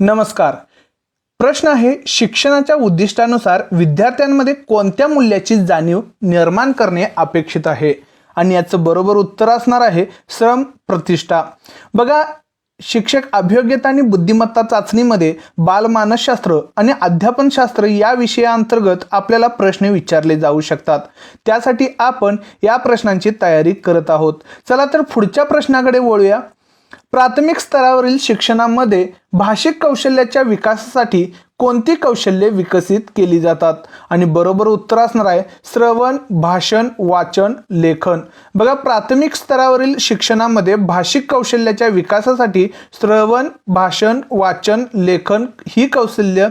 नमस्कार. प्रश्न आहे शिक्षणाच्या उद्दिष्टानुसार विद्यार्थ्यांमध्ये कोणत्या मूल्याची जाणीव निर्माण करणे अपेक्षित आहे? आणि याचं बरोबर उत्तर असणार आहे श्रम प्रतिष्ठा. बघा शिक्षक अभियोग्यता आणि बुद्धिमत्ता चाचणीमध्ये बालमानसशास्त्र आणि अध्यापनशास्त्र या विषयाअंतर्गत आपल्याला प्रश्न विचारले जाऊ शकतात. त्यासाठी आपण या प्रश्नांची तयारी करत आहोत. चला तर पुढच्या प्रश्नाकडे वळूया. प्राथमिक स्तरावरील शिक्षणामध्ये भाषिक कौशल्याच्या विकासासाठी कोणती कौशल्ये विकसित केली जातात? आणि बरोबर उत्तर असणार आहे श्रवण भाषण वाचन लेखन. बघा प्राथमिक स्तरावरील शिक्षणामध्ये भाषिक कौशल्याच्या विकासासाठी श्रवण भाषण वाचन लेखन ही कौशल्य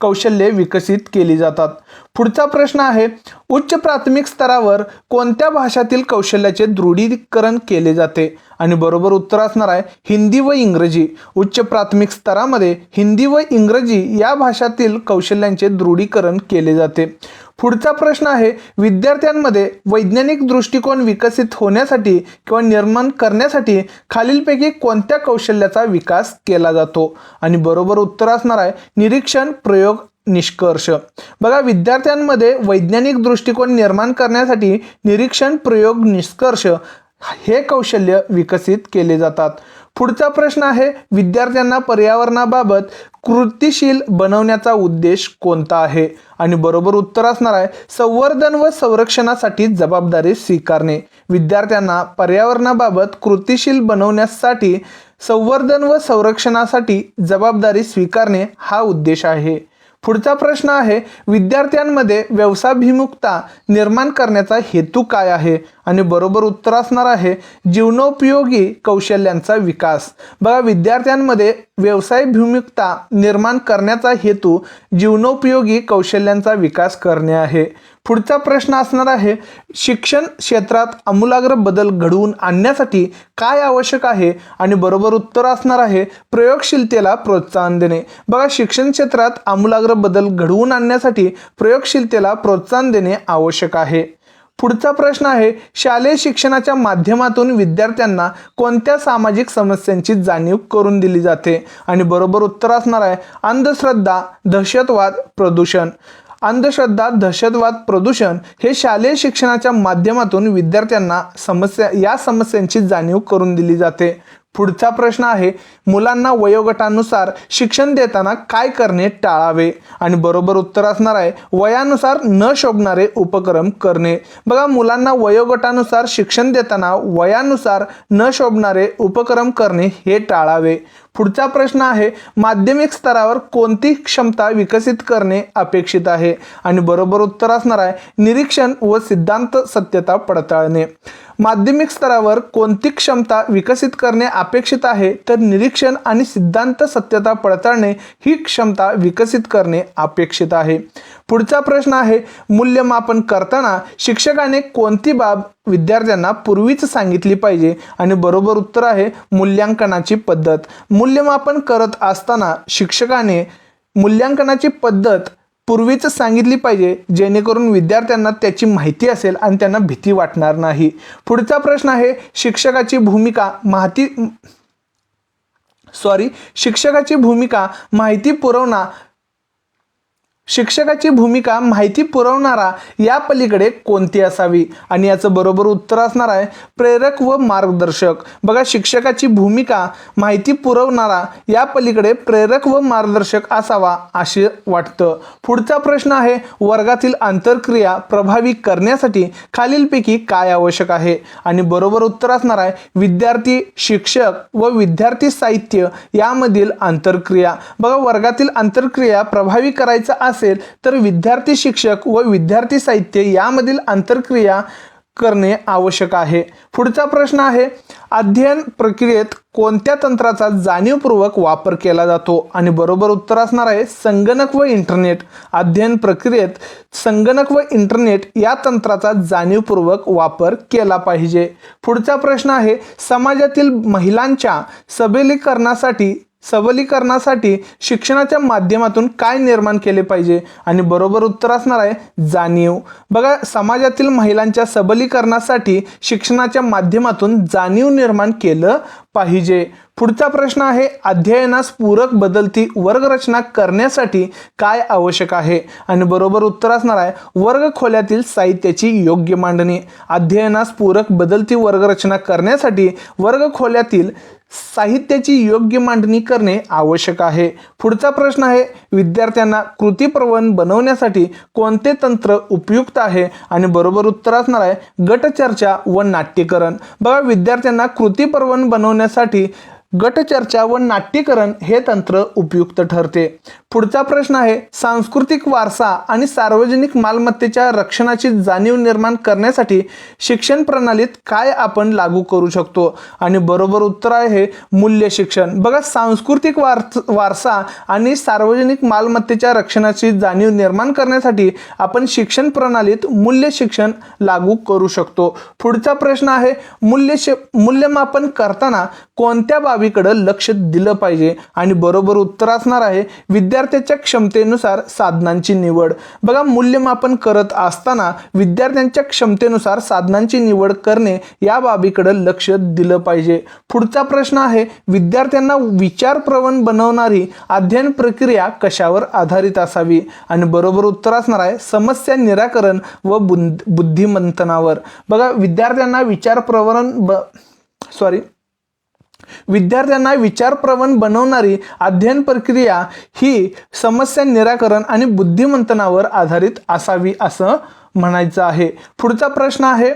कौशल्ये विकसित केली जातात. पुढचा प्रश्न आहे उच्च प्राथमिक स्तरावर कोणत्या भाषातील कौशल्याचे दृढीकरण केले जाते? आणि बरोबर उत्तर असणार आहे हिंदी व इंग्रजी. उच्च प्राथमिक स्तरामध्ये हिंदी व इंग्रजी या भाषातील कौशल्यांचे दृढीकरण केले जाते. पुढचा प्रश्न आहे विद्यार्थ्यांमध्ये वैज्ञानिक दृष्टिकोन विकसित होण्यासाठी किंवा निर्माण करण्यासाठी खालीलपैकी कोणत्या कौशल्याचा विकास केला जातो? आणि बरोबर उत्तर असणार आहे निरीक्षण प्रयोग निष्कर्ष. बघा विद्यार्थ्यांमध्ये वैज्ञानिक दृष्टिकोन निर्माण करण्यासाठी निरीक्षण प्रयोग निष्कर्ष हे कौशल्य विकसित केले जातात. पुढचा प्रश्न आहे विद्यार्थ्यांना पर्यावरणाबाबत कृतीशील बनवण्याचा उद्देश कोणता आहे? आणि बरोबर उत्तर असणार आहे संवर्धन व संरक्षणासाठी जबाबदारी स्वीकारणे. विद्यार्थ्यांना पर्यावरणाबाबत कृतीशील बनवण्यासाठी संवर्धन व संरक्षणासाठी जबाबदारी स्वीकारणे हा उद्देश आहे. पुढचा प्रश्न आहे विद्यार्थ्यांमध्ये व्यवसायाभिमुखता निर्माण करण्याचा हेतू काय आहे? आणि बरोबर उत्तर असणार आहे जीवनोपयोगी कौशल्यांचा विकास. बघा विद्यार्थ्यांमध्ये व्यवसायभिमुखता निर्माण करण्याचा हेतू जीवनोपयोगी कौशल्यांचा विकास करणे आहे. पुढचा प्रश्न असणार आहे शिक्षण क्षेत्रात आमूलाग्र बदल घडवून आणण्यासाठी काय आवश्यक आहे? आणि बरोबर उत्तर असणार आहे प्रयोगशीलतेला प्रोत्साहन देणे. बघा शिक्षण क्षेत्रात आमूलाग्र बदल घडवून आणण्यासाठी प्रयोगशीलतेला प्रोत्साहन देणे आवश्यक आहे. पुढचा प्रश्न आहे शालेय शिक्षणाच्या माध्यमातून विद्यार्थ्यांना कोणत्या सामाजिक समस्यांची जाणीव करून दिली जाते? आणि बरोबर उत्तर असणार आहे अंधश्रद्धा दहशतवाद प्रदूषण. अंधश्रद्धा दहशतवाद प्रदूषण हे शालेय शिक्षणाच्या माध्यमातून विद्यार्थ्यांना समस्या या समस्यांची जाणीव करून दिली जाते. पुढचा प्रश्न आहे मुलांना वयोगटानुसार शिक्षण देताना काय करणे टाळावे? आणि बरोबर उत्तर असणार आहे वयानुसार न शोभणारे उपक्रम करणे. बघा मुलांना वयोगटानुसार शिक्षण देताना वयानुसार न शोभणारे उपक्रम करणे हे टाळावे. पुढचा प्रश्न आहे माध्यमिक स्तरावर कोणती क्षमता विकसित करणे अपेक्षित आहे? आणि बरोबर उत्तर असणार आहे निरीक्षण व सिद्धांत सत्यता पडताळणे. माध्यमिक स्तरावर कोणती क्षमता विकसित करणे अपेक्षित आहे तर निरीक्षण आणि सिद्धांत सत्यता पडताळणे ही क्षमता विकसित करणे अपेक्षित आहे. पुढचा प्रश्न आहे मूल्यमापन करताना शिक्षकाने कोणती बाब विद्यार्थ्यांना पूर्वीच सांगितली पाहिजे? आणि बरोबर उत्तर आहे मूल्यांकनाची पद्धत. मूल्यमापन करत असताना शिक्षकाने मूल्यांकनाची पद्धत पूर्वीच सांगितली पाहिजे जेणेकरून विद्यार्थ्यांना त्याची माहिती असेल आणि त्यांना भीती वाटणार नाही. पुढचा प्रश्न आहे शिक्षकाची भूमिका माहिती सॉरी शिक्षकाची भूमिका माहिती पुरवणा शिक्षकाची भूमिका माहिती पुरवणारा या पलीकडे कोणती असावी? आणि याचं बरोबर उत्तर असणार आहे प्रेरक व मार्गदर्शक. बघा शिक्षकाची भूमिका माहिती पुरवणारा या पलीकडे प्रेरक व मार्गदर्शक असावा असे वाटतं. पुढचा प्रश्न आहे वर्गातील आंतरक्रिया प्रभावी करण्यासाठी खालीलपैकी काय आवश्यक आहे? आणि बरोबर उत्तर असणार आहे विद्यार्थी शिक्षक व विद्यार्थी साहित्य यामधील आंतरक्रिया. बघा वर्गातील आंतरक्रिया प्रभावी करायचा असेल तर विद्यार्थी शिक्षक व विद्यार्थी साहित्य यामधील आंतरक्रिया करणे आवश्यक आहे. पुढचा प्रश्न आहे अध्ययन प्रक्रियेत कोणत्या तंत्राचा जाणीवपूर्वक वापर केला जातो? आणि बरोबर उत्तर असणार आहे संगणक व इंटरनेट. अध्ययन प्रक्रियेत संगणक व इंटरनेट या तंत्राचा जाणीवपूर्वक वापर केला पाहिजे. पुढचा प्रश्न आहे समाजातील महिलांच्या सबलीकरणासाठी सबलीकरणासाठी शिक्षणाच्या माध्यमातून काय निर्माण केले पाहिजे? आणि बरोबर उत्तर असणार आहे जाणीव. बघा समाजातील महिलांच्या सबलीकरणासाठी शिक्षणाच्या माध्यमातून जाणीव निर्माण केलं पाहिजे. पुढचा प्रश्न आहे अध्ययनास पूरक बदलती वर्गरचना करण्यासाठी काय आवश्यक आहे? आणि बरोबर उत्तर असणार आहे वर्ग खोल्यातील साहित्याची योग्य मांडणी. अध्ययनास पूरक बदलती वर्गरचना करण्यासाठी वर्ग खोल्यातील साहित्याची योग्य मांडणी करणे आवश्यक आहे. पुढचा प्रश्न आहे विद्यार्थ्यांना कृतीप्रवण बनवण्यासाठी कोणते तंत्र उपयुक्त आहे? आणि बरोबर उत्तर असणार आहे गटचर्चा व नाट्यकरण. बघा विद्यार्थ्यांना कृतीप्रवण बनवण्यासाठी गटचर्चा व नाट्यकरण हे तंत्र उपयुक्त ठरते. पुढचा प्रश्न आहे सांस्कृतिक वारसा आणि सार्वजनिक मालमत्तेच्या रक्षणाची जाणीव निर्माण करण्यासाठी शिक्षण प्रणालीत काय आपण लागू करू शकतो? आणि बरोबर उत्तर आहे मूल्य शिक्षण. बघा सांस्कृतिक वार वारसा आणि सार्वजनिक मालमत्तेच्या रक्षणाची जाणीव निर्माण करण्यासाठी आपण शिक्षण प्रणालीत मूल्य शिक्षण लागू करू शकतो. पुढचा प्रश्न आहे मूल्य मूल्यमापन करताना कोणत्या बाबीकडे लक्ष दिलं पाहिजे आणि बरोबर उत्तर असणार आहे विद्यार्थ्याच्या क्षमतेनुसार साधनांची निवड. बघा मूल्यमापन करत असताना विद्यार्थ्यांच्या क्षमतेनुसार साधनांची निवड करणे या बाबीकडे लक्ष दिलं पाहिजे. पुढचा प्रश्न आहे विद्यार्थ्यांना विचारप्रवण बनवणारी अध्ययन प्रक्रिया कशावर आधारित असावी? आणि बरोबर उत्तर असणार आहे समस्या निराकरण व बुद्धिमंथनावर. बघा विद्यार्थ्यांना विचारप्रवण ब सॉरी विद्यार्थ्यांना विचारप्रवण बनवणारी अध्ययन प्रक्रिया ही समस्या निराकरण आणि बुद्धिमंथनावर आधारित असावी असं म्हणायचं आहे. पुढचा प्रश्न आहे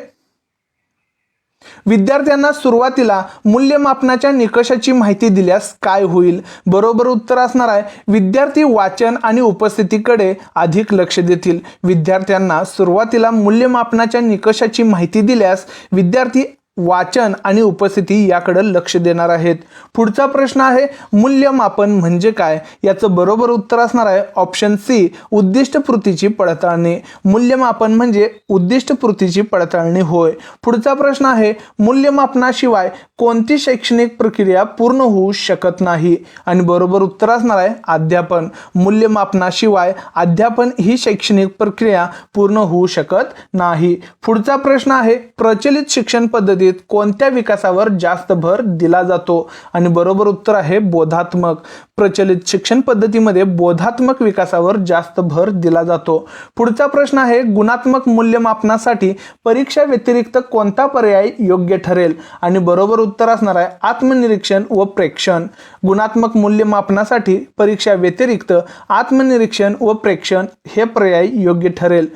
विद्यार्थ्यांना सुरुवातीला मूल्यमापनाच्या निकषाची माहिती दिल्यास काय होईल? बरोबर उत्तर असणार आहे विद्यार्थी वाचन आणि उपस्थितीकडे अधिक लक्ष देतील. विद्यार्थ्यांना सुरुवातीला मूल्यमापनाच्या निकषाची माहिती दिल्यास विद्यार्थी वाचन आणि उपस्थिती याकडे लक्ष देणार आहेत. पुढचा प्रश्न आहे मूल्यमापन म्हणजे काय? याचं बरोबर उत्तर असणार आहे ऑप्शन सी उद्दिष्टपूर्तीची पडताळणी. मूल्यमापन म्हणजे उद्दिष्टपूर्तीची पडताळणी होय. पुढचा प्रश्न आहे मूल्यमापनाशिवाय कोणती शैक्षणिक प्रक्रिया पूर्ण होऊ शकत नाही? आणि बरोबर उत्तर असणार आहे अध्यापन. मूल्यमापनाशिवाय अध्यापन ही शैक्षणिक प्रक्रिया पूर्ण होऊ शकत नाही. पुढचा प्रश्न आहे प्रचलित शिक्षण पद्धती पद्धतीत कोणत्या विकासावर जास्त भर दिला जातो? आणि बरोबर उत्तर आहे बोधात्मक. प्रचलित शिक्षण पद्धतीमध्ये बोधात्मक विकासावर जास्त भर दिला जातो. पुढचा प्रश्न आहे गुणात्मक मूल्यमापनासाठी परीक्षा व्यतिरिक्त कोणता पर्याय योग्य ठरेल? आणि बरोबर उत्तर असणार आहे आत्मनिरीक्षण व प्रेक्षण. गुणात्मक मूल्यमापनासाठी परीक्षा व्यतिरिक्त आत्मनिरीक्षण व प्रेक्षण हे पर्याय योग्य ठरेल.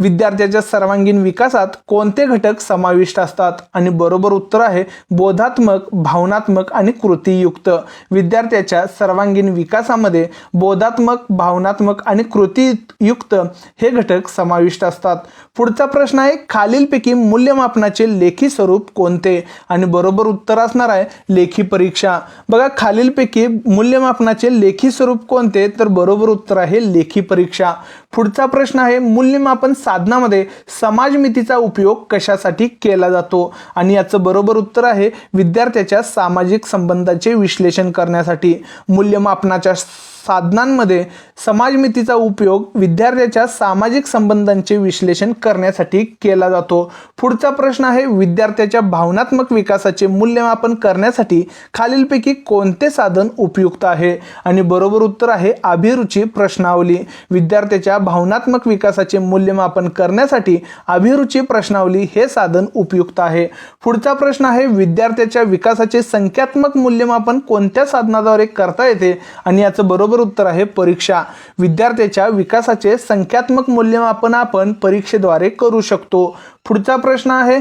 विद्यार्थ्याच्या सर्वांगीण विकासात कोणते घटक समाविष्ट असतात? आणि बरोबर उत्तर आहे बोधात्मक भावनात्मक आणि कृतीयुक्त. विद्यार्थ्याच्या सर्वांगीण विकासामध्ये बोधात्मक भावनात्मक आणि कृतीयुक्त हे घटक समाविष्ट असतात. पुढचा प्रश्न आहे खालीलपैकी मूल्यमापनाचे लेखी स्वरूप कोणते? आणि बरोबर उत्तर असणार आहे लेखी परीक्षा. बघा खालीलपैकी मूल्यमापनाचे लेखी स्वरूप कोणते? तर बरोबर उत्तर आहे लेखी परीक्षा. पुढचा प्रश्न आहे मूल्यमापन साधनामध्ये समाजमितीचा उपयोग कशासाठी केला जातो? आणि याचं बरोबर उत्तर आहे विद्यार्थ्याच्या सामाजिक संबंधाचे विश्लेषण करण्यासाठी. मूल्यमापनाच्या साधनांमध्ये समाजमितीचा उपयोग विद्यार्थ्याच्या सामाजिक संबंधांचे विश्लेषण करण्यासाठी केला जातो. पुढचा प्रश्न आहे विद्यार्थ्याच्या भावनात्मक विकासाचे मूल्यमापन करण्यासाठी खालीलपैकी कोणते साधन उपयुक्त आहे? आणि बरोबर उत्तर आहे अभिरुची प्रश्नावली. विद्यार्थ्याच्या भावनात्मक विकासाचे मूल्यमापन करण्यासाठी अभिरुची प्रश्नावली हे साधन उपयुक्त आहे. पुढचा प्रश्न आहे विद्यार्थ्याच्या विकासाचे संख्यात्मक मूल्यमापन कोणत्या साधनाद्वारे करता येते? आणि याचं बरोबर उत्तर आहे परीक्षा. विद्यार्थ्याच्या विकासाचे संख्यात्मक मूल्यमापन आपण परीक्षेद्वारे करू शकतो. पुढचा प्रश्न आहे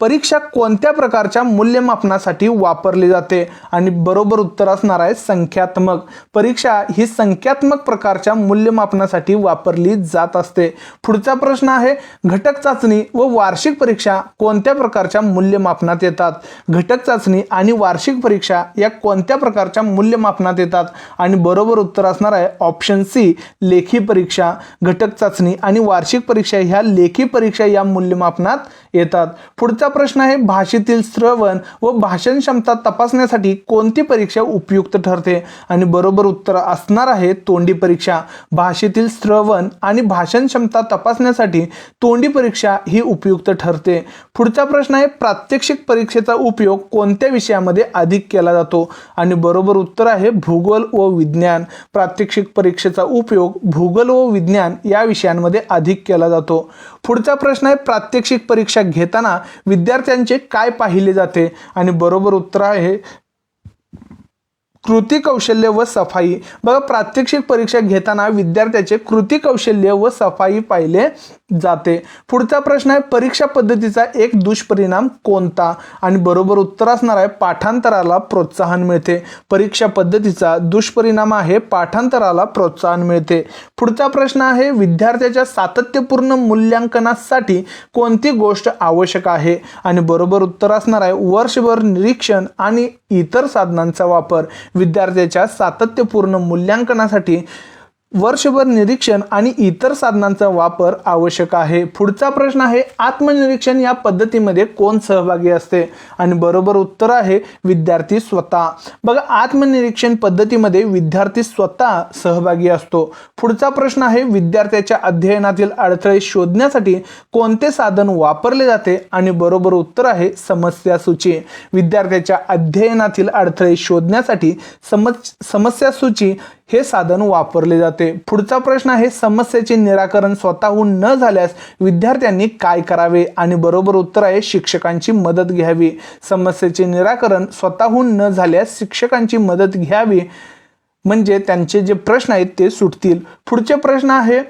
परीक्षा कोणत्या प्रकारच्या मूल्यमापनासाठी वापरली जाते? आणि बरोबर उत्तर असणार आहे संख्यात्मक. परीक्षा ही संख्यात्मक प्रकारच्या मूल्यमापनासाठी वापरली जात असते. पुढचा प्रश्न आहे घटक चाचणी व वार्षिक परीक्षा कोणत्या प्रकारच्या मूल्यमापनात येतात? घटक चाचणी आणि वार्षिक परीक्षा या कोणत्या प्रकारच्या मूल्यमापनात येतात? आणि बरोबर उत्तर असणार आहे ऑप्शन सी लेखी परीक्षा. घटक चाचणी आणि वार्षिक परीक्षा ह्या लेखी परीक्षा या मूल्यमापनात येतात. पुढ पुढचा प्रश्न आहे भाषेतील श्रवण व भाषण क्षमता तपासण्यासाठी कोणती परीक्षा उपयुक्त ठरते? आणि बरोबर उत्तर असणार आहे तोंडी परीक्षा. भाषेतील श्रवण आणि भाषण क्षमता तपासण्यासाठी तोंडी परीक्षा ही उपयुक्त ठरते. पुढचा प्रश्न आहे प्रात्यक्षिक परीक्षेचा उपयोग कोणत्या विषयामध्ये अधिक केला जातो? आणि बरोबर उत्तर आहे भूगोल व विज्ञान. प्रात्यक्षिक परीक्षेचा उपयोग भूगोल व विज्ञान या विषयांमध्ये अधिक केला जातो. पुढचा प्रश्न आहे प्रात्यक्षिक परीक्षा घेताना विद्यार्थ्यांचे काय पाहिले जाते आणि बरोबर उत्तर आहे कृती कौशल्य व सफाई. बघा प्रात्यक्षिक परीक्षा घेताना विद्यार्थ्याचे कृती कौशल्य व सफाई पाहिले जाते. पुढचा प्रश्न आहे परीक्षा पद्धतीचा एक दुष्परिणाम कोणता? आणि बरोबर उत्तर असणार आहे पाठांतराला प्रोत्साहन मिळते. परीक्षा पद्धतीचा दुष्परिणाम आहे पाठांतराला प्रोत्साहन मिळते. पुढचा प्रश्न आहे विद्यार्थ्याच्या सातत्यपूर्ण मूल्यांकनासाठी कोणती गोष्ट आवश्यक आहे? आणि बरोबर उत्तर असणार आहे वर्षभर निरीक्षण आणि इतर साधनांचा वापर विद्यार्थ्याच्या सातत्यपूर्ण मूल्यांकनासाठी वर्षभर निरीक्षण आणि इतर साधनांचा वापर आवश्यक आहे. पुढचा प्रश्न आहे आत्मनिरीक्षण या पद्धतीमध्ये कोण सहभागी असते? आणि बरोबर उत्तर आहे विद्यार्थी स्वतः. बघा आत्मनिरीक्षण पद्धतीमध्ये विद्यार्थी स्वतः सहभागी असतो. पुढचा प्रश्न आहे विद्यार्थ्याच्या अध्ययनातील अडथळे शोधण्यासाठी कोणते साधन वापरले जाते? आणि बरोबर उत्तर आहे समस्या सूची. विद्यार्थ्याच्या अध्ययनातील अडथळे शोधण्यासाठी समज समस्या सूची हे साधन वापरले जाते. पुढचा प्रश्न आहे समस्येचे निराकरण स्वतःहून न झाल्यास विद्यार्थ्यांनी काय करावे? आणि बरोबर उत्तर आहे शिक्षकांची मदत घ्यावी. समस्येचे निराकरण स्वतःहून न झाल्यास शिक्षकांची मदत घ्यावी. म्हणजे त्यांचे जे प्रश्न आहेत ते सुटतील. पुढचे प्रश्न आहे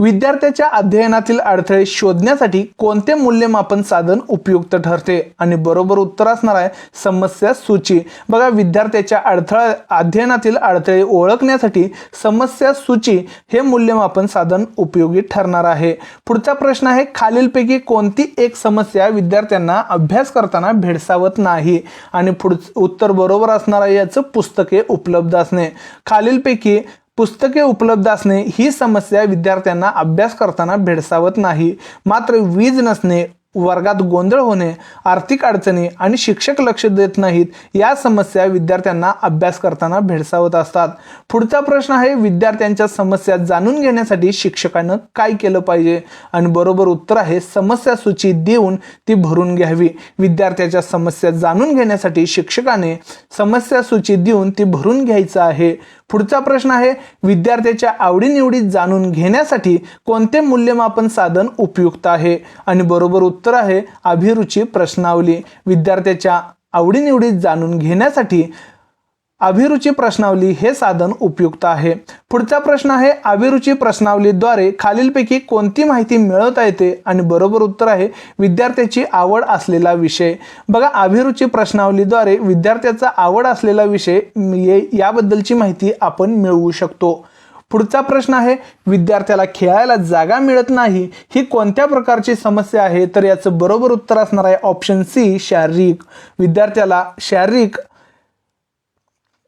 विद्यार्थ्याच्या अध्ययनातील अडथळे शोधण्यासाठी कोणते मूल्यमापन साधन उपयुक्त ठरते? आणि बरोबर उत्तर असणार आहे समस्या सूची. बघा विद्यार्थ्याच्या अडथळा अध्ययनातील अडथळे ओळखण्यासाठी समस्या सूची हे मूल्यमापन साधन उपयोगी ठरणार आहे. पुढचा प्रश्न आहे खालीलपैकी कोणती एक समस्या विद्यार्थ्यांना अभ्यास करताना भेडसावत नाही? आणि पुढ उत्तर बरोबर असणार आहे याचं पुस्तके उपलब्ध असणे. खालीलपैकी पुस्तके उपलब्ध असणे ही समस्या विद्यार्थ्यांना अभ्यास करताना भेडसावत नाही. मात्र वीज नसणे वर्गात गोंधळ होणे आर्थिक अडचणी आणि शिक्षक लक्ष देत नाहीत या समस्या विद्यार्थ्यांना अभ्यास करताना भेडसावत असतात. पुढचा प्रश्न आहे विद्यार्थ्यांच्या समस्या जाणून घेण्यासाठी शिक्षकानं काय केलं पाहिजे? आणि बरोबर उत्तर आहे समस्या सूची देऊन ती भरून घ्यावी. विद्यार्थ्याच्या समस्या जाणून घेण्यासाठी शिक्षकाने समस्या सूची देऊन ती भरून घ्यायचं आहे. पुढचा प्रश्न आहे विद्यार्थ्याच्या आवडीनिवडी जाणून घेण्यासाठी कोणते मूल्यमापन साधन उपयुक्त आहे? आणि बरोबर उत्तर आहे अभिरुची प्रश्नावली. विद्यार्थ्याच्या आवडीनिवडी जाणून घेण्यासाठी अभिरुची प्रश्नावली हे साधन उपयुक्त आहे. पुढचा प्रश्न आहे अभिरुची प्रश्नावलीद्वारे खालीलपैकी कोणती माहिती मिळवता येते आणि बरोबर उत्तर आहे विद्यार्थ्याची आवड असलेला विषय. बघा अभिरुची प्रश्नावलीद्वारे विद्यार्थ्याचा आवड असलेला विषय याबद्दलची माहिती आपण मिळवू शकतो. पुढचा प्रश्न आहे विद्यार्थ्याला खेळायला जागा मिळत नाही ही कोणत्या प्रकारची समस्या आहे? तर याचं बरोबर उत्तर असणार आहे ऑप्शन सी शारीरिक. विद्यार्थ्याला शारीरिक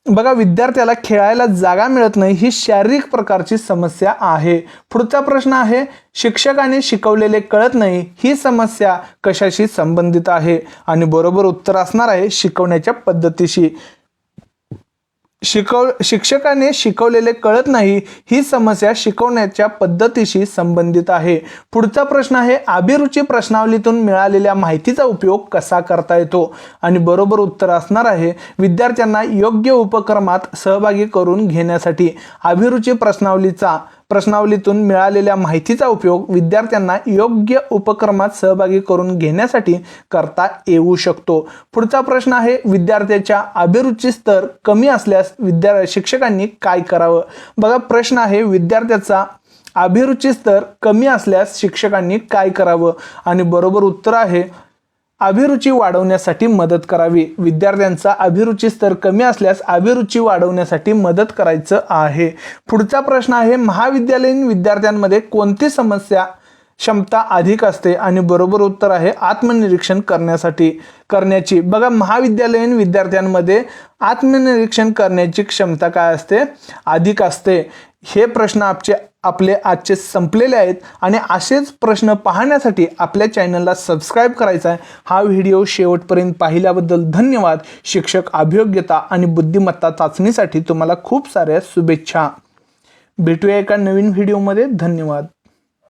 बघा विद्यार्थ्याला खेळायला जागा मिळत नाही ही शारीरिक प्रकारची समस्या आहे. पुढचा प्रश्न आहे शिक्षकाने शिकवलेले कळत नाही ही समस्या कशाशी संबंधित आहे? आणि बरोबर उत्तर असणार आहे शिकवण्याच्या पद्धतीशी. शिकव शिक्षकाने शिकवलेले कळत नाही ही समस्या शिकवण्याच्या पद्धतीशी संबंधित आहे. पुढचा प्रश्न आहे अभिरुची प्रश्नावलीतून मिळालेल्या माहितीचा उपयोग कसा करता येतो? आणि बरोबर उत्तर असणार आहे विद्यार्थ्यांना योग्य उपक्रमात सहभागी करून घेण्यासाठी अभिरुची प्रश्नावलीचा प्रश्नावलीतून मिळालेल्या माहितीचा उपयोग विद्यार्थ्यांना योग्य उपक्रमात सहभागी करून घेण्यासाठी करता येऊ शकतो. पुढचा प्रश्न आहे विद्यार्थ्याच्या अभिरुची स्तर कमी असल्यास विद्या शिक्षकांनी काय करावं? बघा प्रश्न आहे विद्यार्थ्याचा अभिरुची स्तर कमी असल्यास शिक्षकांनी काय करावं? आणि बरोबर उत्तर आहे अभिरुची वाढवण्यासाठी मदत करावी. विद्यार्थ्यांचा अभिरुची स्तर कमी असल्यास अभिरुची वाढवण्यासाठी मदत करायचं आहे. पुढचा प्रश्न आहे महाविद्यालयीन विद्यार्थ्यांमध्ये कोणती समस्या क्षमता अधिक असते? आणि बरोबर उत्तर आहे आत्मनिरीक्षण करण्यासाठी. करण्याची. बघा महाविद्यालयीन विद्यार्थ्यांमध्ये आत्मनिरीक्षण करण्याची क्षमता काय असते? अधिक असते. हे प्रश्न आपचे आपले आजचे संपलेले आहेत आणि असेच प्रश्न पाहण्यासाठी आपल्या चॅनलला सबस्क्राईब करायचा आहे. हा व्हिडिओ शेवटपर्यंत पाहिल्याबद्दल धन्यवाद. शिक्षक अभियोग्यता आणि बुद्धिमत्ता चाचणीसाठी तुम्हाला खूप साऱ्या शुभेच्छा. भेटूया एका नवीन व्हिडिओमध्ये. धन्यवाद.